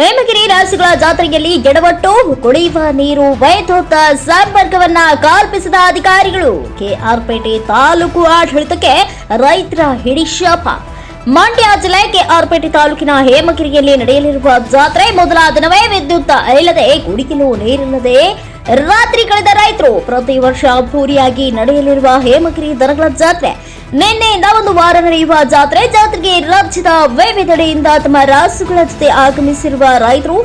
ಹೇಮಗಿರಿ ರಾಸುಗಳ ಜಾತ್ರೆಯಲ್ಲಿ ಎಡವಟ್ಟು, ಕುಡಿಯುವ ನೀರು ವೈದ್ಯುತ ಸಂಪರ್ಕವನ್ನ ಕಲ್ಪಿಸಿದ ಅಧಿಕಾರಿಗಳು. ಕೆಆರ್ಪೇಟೆ ತಾಲೂಕು ಆಡಳಿತಕ್ಕೆ ರೈತರ ಹಿಡಿಶಾಪ. ಮಂಡ್ಯ ಜಿಲ್ಲೆ ಕೆಆರ್ಪೇಟೆ ತಾಲೂಕಿನ ಹೇಮಗಿರಿಯಲ್ಲಿ ನಡೆಯಲಿರುವ ಜಾತ್ರೆ ಮೊದಲ ದಿನವೇ ವಿದ್ಯುತ್ ಇಲ್ಲದೆ ಕುಡಿಯಲು ನೀರಿಲ್ಲದೆ ರಾತ್ರಿ ಕಳೆದ ರೈತರು ಪ್ರತಿ ವರ್ಷ ಅದ್ದೂರಿಯಾಗಿ ನಡೆಯಲಿರುವ ಹೇಮಗಿರಿ ದನಗಳ ಜಾತ್ರೆ. ನಿನ್ನೆಯಿಂದ ಒಂದು ವಾರ ನಡೆಯುವ ಜಾತ್ರೆ. ಜಾತ್ರೆಗೆ ರಾಜ್ಯದ ವಿವಿಧೆಡೆಯಿಂದ ತಮ್ಮ ರಾಸುಗಳ ಜೊತೆ ಆಗಮಿಸಿರುವ ರೈತರು.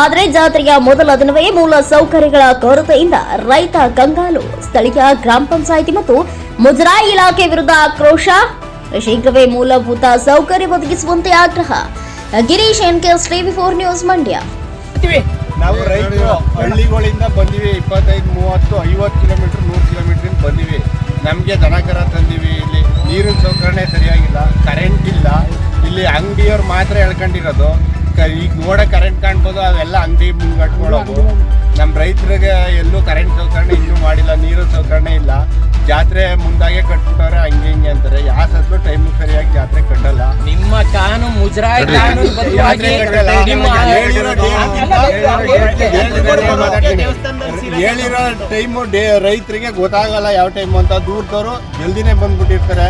ಆದರೆ ಜಾತ್ರೆಯ ಮೊದಲ ದಿನವೇ ಮೂಲ ಸೌಕರ್ಯಗಳ ಕೊರತೆಯಿಂದ ರೈತ ಕಂಗಾಲು. ಸ್ಥಳೀಯ ಗ್ರಾಮ ಪಂಚಾಯಿತಿ ಮತ್ತು ಮುಜರಾಯಿ ಇಲಾಖೆ ವಿರುದ್ಧ ಆಕ್ರೋಶ. ಶೀಘ್ರವೇ ಮೂಲಭೂತ ಸೌಕರ್ಯ ಒದಗಿಸುವಂತೆ ಆಗ್ರಹ. Girish N K TV four news Mandya. ನಾವು ರೈತರು ಹಳ್ಳಿಗಳಿಂದ ಬಂದಿವಿ. ಇಪ್ಪತ್ತೈದು ಮೂವತ್ತು ಐವತ್ತು ಕಿಲೋಮೀಟ್ರ್ ನೂರು ಕಿಲೋಮೀಟ್ರಿಂದ ಬಂದಿವಿ. ನಮಗೆ ದನಕರ ತಂದಿವಿ. ನೀರಿನ ಸೌಕರ್ಯ ಸರಿಯಾಗಿಲ್ಲ ಕರೆಂಟ್ ಇಲ್ಲ. ಇಲ್ಲಿ ಅಂಗಡಿಯವ್ರು ಮಾತ್ರ ಹೇಳ್ಕೊಂಡಿರೋದು ಕ- ಈಗ ನೋಡ ಕರೆಂಟ್ ಕಾಣ್ಬೋದು ಅವೆಲ್ಲ ಅಂಗಡಿ ಮುಂಗಟ್ಕೊಳ್ಳೋದು ನಮ್ಮ ರೈತರಿಗೆ ಎಲ್ಲೂ ಕರೆಂಟ್ ಸೌಕರ್ಯ ಇನ್ನೂ ಮಾಡಿಲ್ಲ ನೀರಿನ ಸೌಕರ್ಯ ಇಲ್ಲ. ಜಾತ್ರೆ ಮುಂದಾಗೆ ಕಟ್ಬಿಟ್ಟವ್ರೆ ಹಂಗೆ ಹಿಂಗೆ ಅಂತಾರೆ. ಯಾವ ಸತ್ತು ಟೈಮ್ ಸರಿಯಾಗಿ ಜಾತ್ರೆ ಕಟ್ಟಲ್ಲ. ನಿಮ್ಮ ಕಾನು ಮುಜರಾಯಿ ಕಾನೂನು ಬದ್ಧವಾಗಿ ನಿಮ್ಮ ಹೇಳಿರೋ ಹೇಳಿರೋ ಟೈಮು ಡೇ ರೈತರಿಗೆ ಗೊತ್ತಾಗಲ್ಲ ಯಾವ ಟೈಮು ಅಂತ. ದೂರದವರು ಜಲ್ದಿನೇ ಬಂದ್ಬಿಟ್ಟಿರ್ತಾರೆ.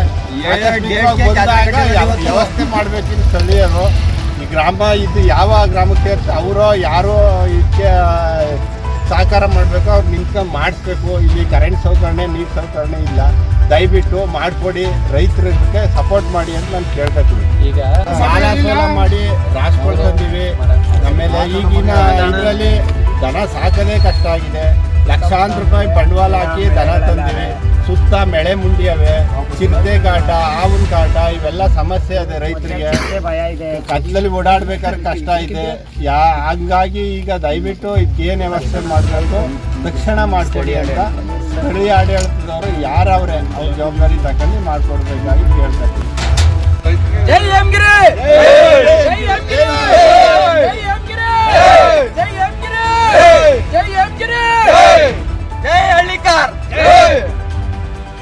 ವ್ಯವಸ್ಥೆ ಮಾಡ್ಬೇಕಿನ್ ಸ್ಥಳೀಯರು. ಈ ಗ್ರಾಮ ಇದು ಯಾವ ಗ್ರಾಮಕ್ಕೆ ಸೇರ್ತಾರೆ ಅವರು ಯಾರು ಇದಕ್ಕೆ ಸಹಕಾರ ಮಾಡಬೇಕು ಅವ್ರು ನಿಂತ್ಕೊಂಡು ಮಾಡಿಸ್ಬೇಕು. ಇಲ್ಲಿ ಕರೆಂಟ್ ಸೌಕರಣೆ ನೀರು ಸೌಕರಣೆ ಇಲ್ಲ. ದಯವಿಟ್ಟು ಮಾಡಿಕೊಡಿ ರೈತರಿಗೆ ಸಪೋರ್ಟ್ ಮಾಡಿ ಅಂತ ನಾನು ಕೇಳ್ಕೊತೀನಿ ಈಗ ಸಾಲ ಸಾಲ ಮಾಡಿ ತಂದಿವಿ. ಆಮೇಲೆ ಈಗಿನ ಇದರಲ್ಲಿ ದನ ಸಾಕದೇ ಕಷ್ಟ ಆಗಿದೆ. ಲಕ್ಷಾಂತರ ರೂಪಾಯಿ ಬಂಡವಾಳ ಹಾಕಿ ದನ ತಂದಿವೆ. ಸುತ್ತ ಮೆಳೆ ಮುಂಡಿಯವೆ. ಚಿರತೆ ಕಾಟ ಹಾವಿನ ಕಾಟ ಇವೆಲ್ಲ ಸಮಸ್ಯೆ ಅದೇ ರೈತರಿಗೆ. ಕತ್ತಲಲ್ಲಿ ಓಡಾಡ್ಬೇಕಾದ್ರೆ ಕಷ್ಟ ಇದೆ. ಯಾ ಹಂಗಾಗಿ ಈಗ ದಯವಿಟ್ಟು ಇದೇನು ವ್ಯವಸ್ಥೆ ಮಾಡ್ಕೊಂಡು ತಕ್ಷಣ ಮಾಡಿಕೊಡಿ ಅಂತ ಸ್ಥಳೀಯ ಆಡಳಿತದವರು ಯಾರವ್ರೆ ಅವ್ರ? ಜವಾಬ್ದಾರಿ ತಗೊಂಡು ಮಾಡಿಕೊಡ್ಬೇಕಾಗಿ ಕೇಳ್ತಾರೆ